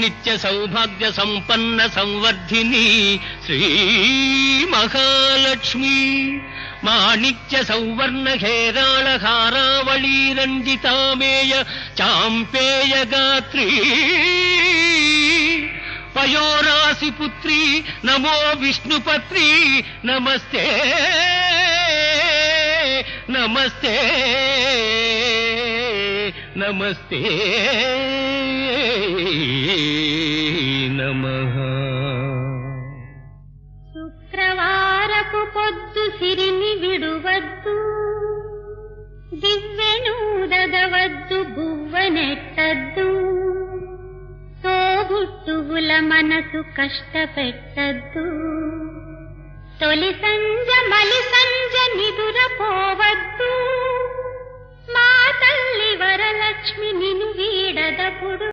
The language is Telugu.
నిత్య సౌభాగ్య సంపన్న సంవర్ధిని శ్రీ మహాలక్ష్మి మాణిక్య సౌవర్ణ హేరాళ హారావళీ రంజితామేయ చాంపేయ గాత్రీ. పయోరాశి పుత్రి నమో విష్ణుపత్రి నమస్తే నమస్తే నమస్తే. నమ శుక్రవారపు పొద్దు సిరిని విడువద్దు దివ్వెను దగవద్దు బువ్వనెట్టద్దు తోబుట్టువుల మనసు కష్టపెట్టద్దు. తొలి సంజ మలి సంజ నిదురపోవద్దు మా తల్లి వరలక్ష్మి నిను వీడదపుడు.